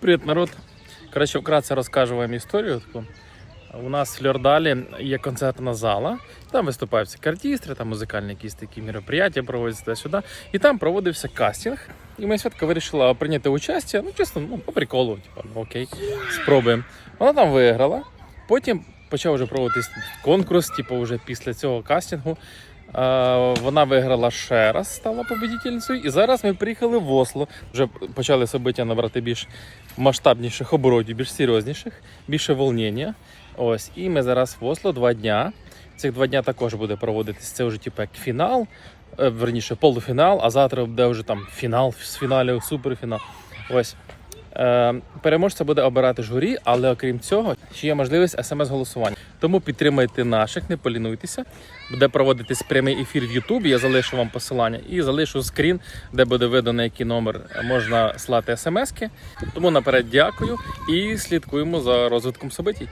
Привіт, народ. Коротше, вкратце розкажу вам історію. У нас в Льордалі є концертна зала, там виступають всякі артистри, там музикальні якісь такі мероприятия проводяться туди-сюди. І там проводився кастинг. І моя святка вирішила прийняти участь, ну чесно, ну, по приколу, типу, ну окей, спробуємо. Вона там виграла. Потім почав вже проводитись конкурс, типу, вже після цього кастингу. Е, Вона виграла ще раз, стала победительницею. І зараз ми приїхали в Осло. Вже почали собиття набрати більш масштабніших оборотів, більш серйозніших, більше волнення. Ось, і ми зараз в Осло два дня. Цих два дня також буде проводитись. Це вже типу як фінал, е, верніше полуфінал, а завтра буде вже там фінал з фіналів, суперфінал. Ось. Е, переможця буде обирати журі, але окрім цього, ще є можливість смс-голосування. Тому підтримайте наших, не полінуйтеся. Буде проводитись прямий ефір в Ютубі. Я залишу вам посилання і залишу скрін, де буде видно який номер можна слати смски. Тому наперед дякую і слідкуємо за розвитком событій.